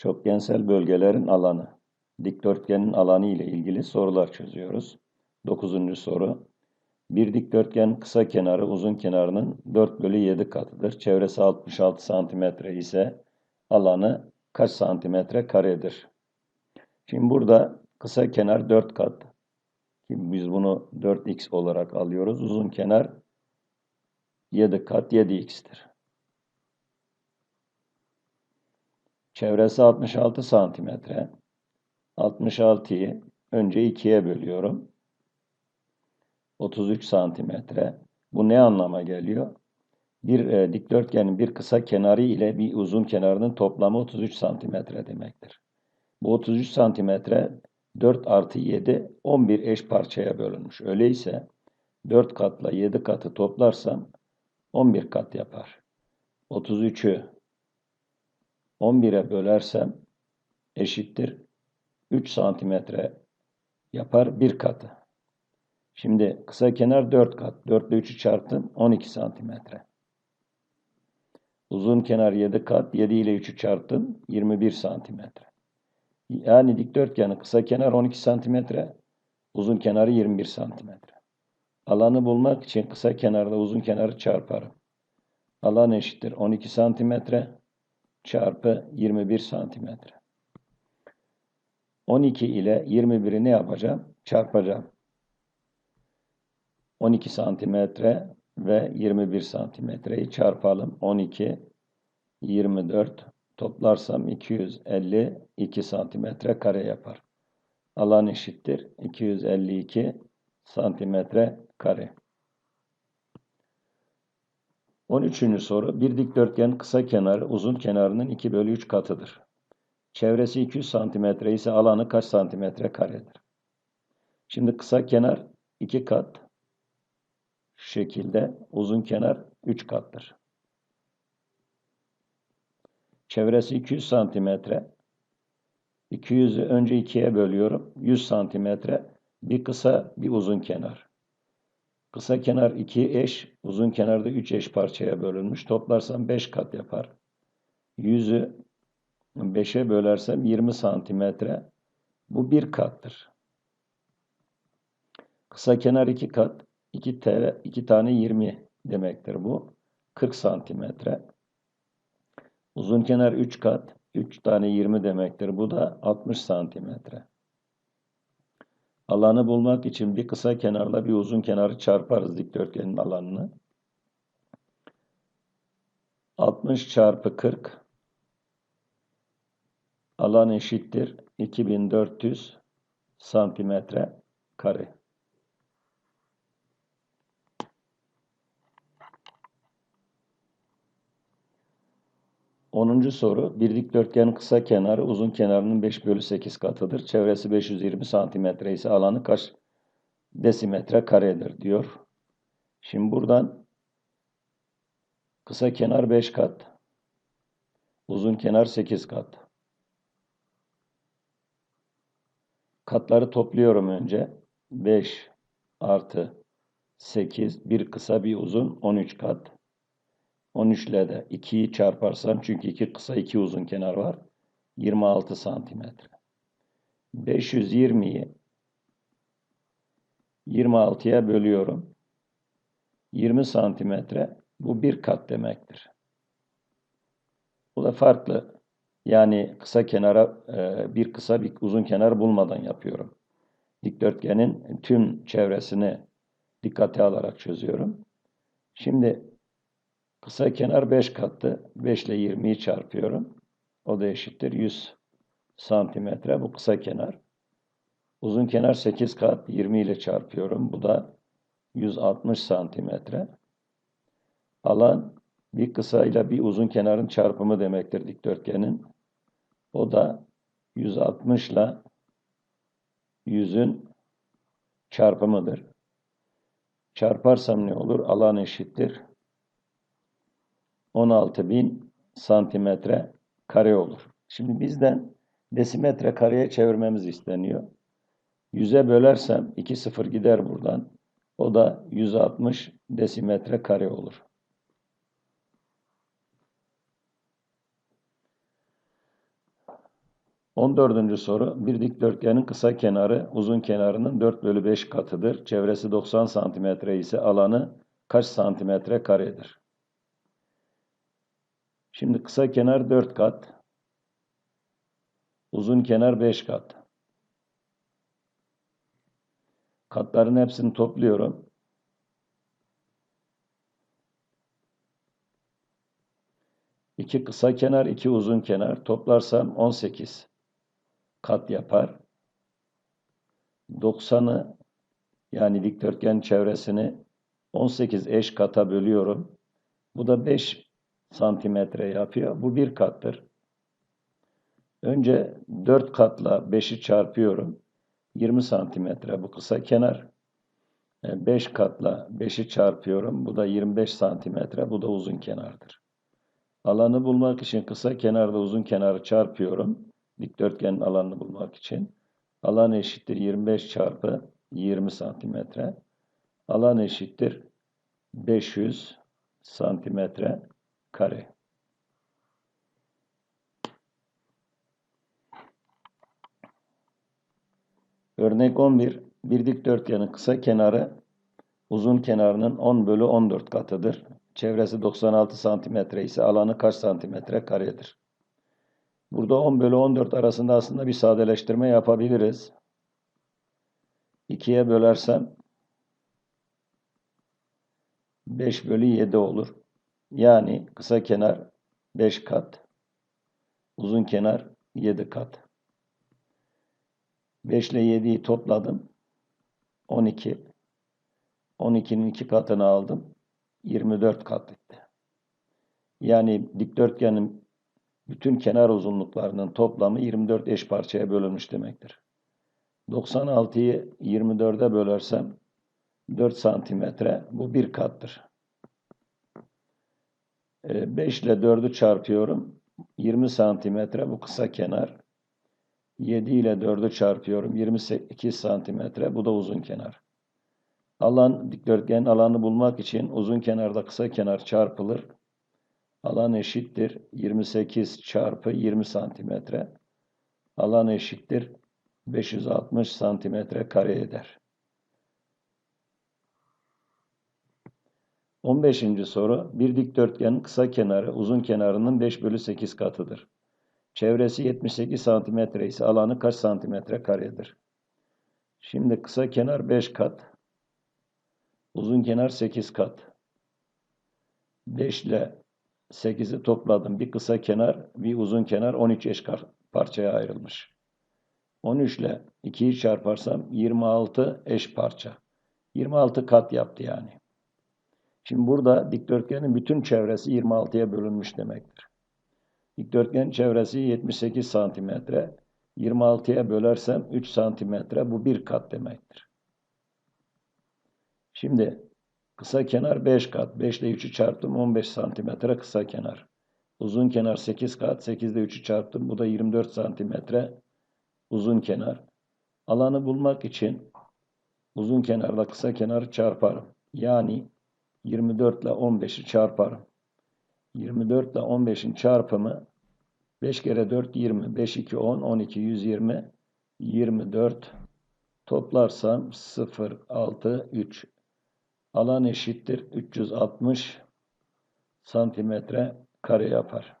Çokgensel bölgelerin alanı. Dikdörtgenin alanı ile ilgili sorular çözüyoruz. Dokuzuncu soru. Bir dikdörtgen kısa kenarı uzun kenarının 4 bölü 7 katıdır. Çevresi 66 santimetre ise alanı kaç santimetre karedir? Şimdi burada kısa kenar 4 kat. Biz bunu 4x olarak alıyoruz. Uzun kenar 7 kat 7x'tir. Çevresi 66 santimetre. 66'yı önce 2'ye bölüyorum. 33 santimetre. Bu ne anlama geliyor? Bir e, dikdörtgenin bir kısa kenarı ile bir uzun kenarının toplamı 33 santimetre demektir. Bu 33 santimetre 4 artı 7 11 eş parçaya bölünmüş. Öyleyse 4 katla 7 katı toplarsam 11 kat yapar. 33'ü 11'e bölersem eşittir 3 santimetre yapar bir katı. Şimdi kısa kenar 4 kat. 4 ile 3'ü çarptım 12 santimetre. Uzun kenar 7 kat. 7 ile 3'ü çarptım 21 santimetre. Yani dikdörtgenin kısa kenar 12 santimetre. Uzun kenarı 21 santimetre. Alanı bulmak için kısa kenarla uzun kenarı çarparım. Alan eşittir 12 santimetre çarpı 21 santimetre. 12 ile 21'i ne yapacağım? Çarpacağım. 12 santimetre ve 21 santimetreyi çarpalım. 12, 24 toplarsam 252 santimetre kare yapar. Alan eşittir. 252 santimetre kare. 13. soru. Bir dikdörtgen kısa kenarı uzun kenarının 2 bölü 3 katıdır. Çevresi 200 santimetre ise alanı kaç santimetre karedir? Şimdi kısa kenar 2 kat. Şekilde uzun kenar 3 kattır. Çevresi 200 santimetre. 200'ü önce 2'ye bölüyorum. 100 santimetre bir kısa bir uzun kenar. Kısa kenar 2 eş, uzun kenarda 3 eş parçaya bölünmüş. Toplarsam 5 kat yapar. Yüzü 5'e bölersem 20 santimetre. Bu bir kattır. Kısa kenar 2 kat. 2, t, 2 tane 20 demektir bu. 40 santimetre. Uzun kenar 3 kat. 3 tane 20 demektir. Bu da 60 santimetre. Alanı bulmak için bir kısa kenarla bir uzun kenarı çarparız dikdörtgenin alanını. 60 çarpı 40 alan eşittir 2400 santimetre kare. 10. soru. Bir dikdörtgenin kısa kenarı uzun kenarının 5 bölü 8 katıdır. Çevresi 520 santimetre ise alanı kaç desimetre karedir diyor. Şimdi buradan kısa kenar 5 kat. Uzun kenar 8 kat. Katları topluyorum önce. 5 artı 8, bir kısa bir uzun 13 kat. 13 ile de 2'yi çarparsam çünkü 2 kısa 2 uzun kenar var. 26 santimetre. 520'yi 26'ya bölüyorum. 20 santimetre bu bir kat demektir. Bu da farklı. Yani kısa kenara e, bir kısa bir uzun kenar bulmadan yapıyorum. Dikdörtgenin tüm çevresini dikkate alarak çözüyorum. Şimdi Kısa kenar 5 kattı. 5 ile 20'yi çarpıyorum. O da eşittir 100 santimetre. Bu kısa kenar. Uzun kenar 8 kat. 20 ile çarpıyorum. Bu da 160 santimetre. Alan bir kısa ile bir uzun kenarın çarpımı demektir dikdörtgenin. O da 160 ile 100'ün çarpımıdır. Çarparsam ne olur? Alan eşittir 16.000 santimetre kare olur. Şimdi bizden desimetre kareye çevirmemiz isteniyor. 100'e bölersem 2 sıfır gider buradan. O da 160 desimetre kare olur. 14. soru. Bir dikdörtgenin kısa kenarı uzun kenarının 4 bölü 5 katıdır. Çevresi 90 santimetre ise alanı kaç santimetre karedir? Şimdi kısa kenar 4 kat. Uzun kenar 5 kat. Katların hepsini topluyorum. İki kısa kenar, iki uzun kenar. Toplarsam 18 kat yapar. 90'ı yani dikdörtgen çevresini 18 eş kata bölüyorum. Bu da 5 santimetre yapıyor. Bu bir kattır. Önce 4 katla 5'i çarpıyorum. 20 santimetre bu kısa kenar. 5 e, katla 5'i çarpıyorum. Bu da 25 santimetre. Bu da uzun kenardır. Alanı bulmak için kısa kenarda uzun kenarı çarpıyorum. Dikdörtgenin alanını bulmak için. Alan eşittir 25 çarpı 20 santimetre. Alan eşittir 500 santimetre kare. Örnek 11. Bir dikdörtgenin kısa kenarı uzun kenarının 10 bölü 14 katıdır. Çevresi 96 santimetre ise alanı kaç santimetre karedir? Burada 10 bölü 14 arasında aslında bir sadeleştirme yapabiliriz. 2'ye bölersem 5 bölü 7 olur. Yani kısa kenar 5 kat, uzun kenar 7 kat. 5 ile 7'yi topladım. 12. 12'nin 2 katını aldım. 24 kat etti. Yani dikdörtgenin bütün kenar uzunluklarının toplamı 24 eş parçaya bölünmüş demektir. 96'yı 24'e bölersem 4 santimetre bu bir kattır. 5 ee, ile 4'ü çarpıyorum. 20 santimetre bu kısa kenar. 7 ile 4'ü çarpıyorum. 28 santimetre. Bu da uzun kenar. Alan dikdörtgen alanı bulmak için uzun kenarda kısa kenar çarpılır. Alan eşittir 28 çarpı 20 santimetre. Alan eşittir 560 santimetre kare eder. 15. soru. Bir dikdörtgenin kısa kenarı uzun kenarının 5 bölü 8 katıdır. Çevresi 78 santimetre ise alanı kaç santimetre karedir? Şimdi kısa kenar 5 kat. Uzun kenar 8 kat. 5 ile 8'i topladım. Bir kısa kenar, bir uzun kenar 13 eş parçaya ayrılmış. 13 ile 2'yi çarparsam 26 eş parça. 26 kat yaptı yani. Şimdi burada dikdörtgenin bütün çevresi 26'ya bölünmüş demektir. Dikdörtgenin çevresi 78 santimetre. 26'ya bölersem 3 santimetre bu bir kat demektir. Şimdi kısa kenar 5 kat. 5 ile 3'ü çarptım 15 santimetre kısa kenar. Uzun kenar 8 kat. 8 ile 3'ü çarptım. Bu da 24 santimetre uzun kenar. Alanı bulmak için uzun kenarla kısa kenarı çarparım. Yani 24 ile 15'i çarparım. 24 ile 15'in çarpımı 5 kere 4 20. 5 2 10 12 120 24 toplarsam 0 6 3 alan eşittir 360 santimetre kare yapar.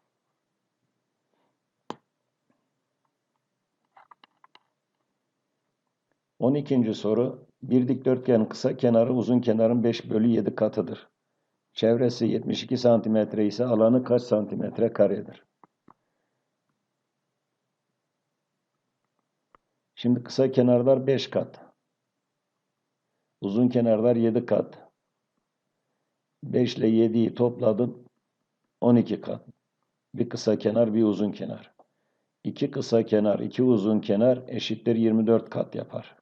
On ikinci soru. Bir dikdörtgen kısa kenarı uzun kenarın 5 bölü 7 katıdır. Çevresi 72 santimetre ise alanı kaç santimetre karedir? Şimdi kısa kenarlar 5 kat. Uzun kenarlar 7 kat. 5 ile 7'yi topladım. 12 kat. Bir kısa kenar, bir uzun kenar. İki kısa kenar, iki uzun kenar eşittir 24 kat yapar.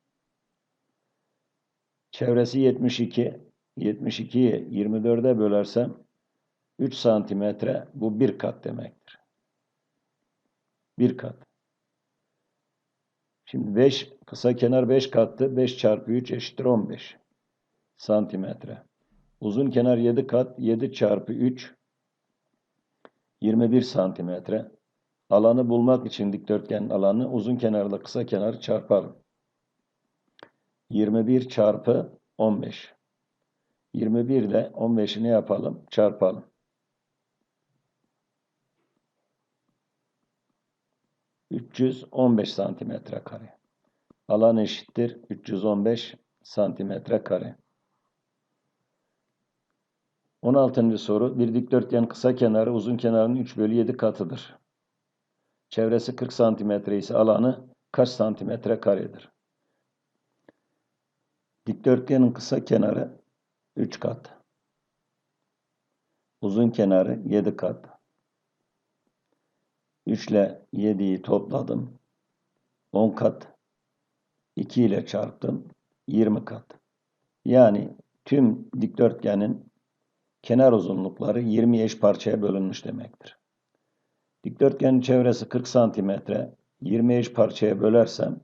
Çevresi 72. 72'yi 24'e bölersem 3 santimetre bu bir kat demektir. Bir kat. Şimdi 5 kısa kenar 5 kattı. 5 çarpı 3 eşittir 15 santimetre. Uzun kenar 7 kat. 7 çarpı 3 21 santimetre. Alanı bulmak için dikdörtgenin alanı uzun kenarla kısa kenarı çarpalım. 21 çarpı 15. 21 ile 15'i ne yapalım? Çarpalım. ...315 santimetre kare. Alan eşittir 315 santimetre kare. 16. soru. Bir dikdörtgen kısa kenarı uzun kenarının 3 bölü 7 katıdır. Çevresi 40 santimetre ise alanı kaç santimetre karedir? Dikdörtgenin kısa kenarı 3 kat. Uzun kenarı 7 kat. 3 ile 7'yi topladım. 10 kat. 2 ile çarptım. 20 kat. Yani tüm dikdörtgenin kenar uzunlukları 20 eş parçaya bölünmüş demektir. Dikdörtgenin çevresi 40 santimetre. 20 eş parçaya bölersem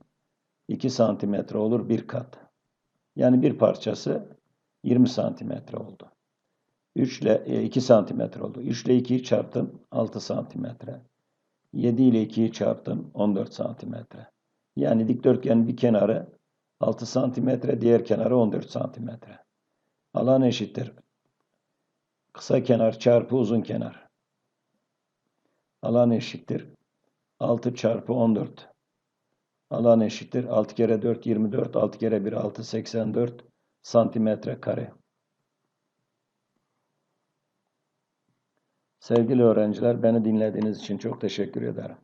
2 santimetre olur bir kat. Yani bir parçası 20 santimetre oldu. 3 ile 2 santimetre oldu. 3 ile 2'yi çarptım 6 santimetre. 7 ile 2'yi çarptım 14 santimetre. Yani dikdörtgenin bir kenarı 6 santimetre, diğer kenarı 14 santimetre. Alan eşittir. Kısa kenar çarpı uzun kenar. Alan eşittir. 6 çarpı 14. Alan eşittir. 6 kere 4 24. 6 kere 1 6 84 santimetre kare. Sevgili öğrenciler beni dinlediğiniz için çok teşekkür ederim.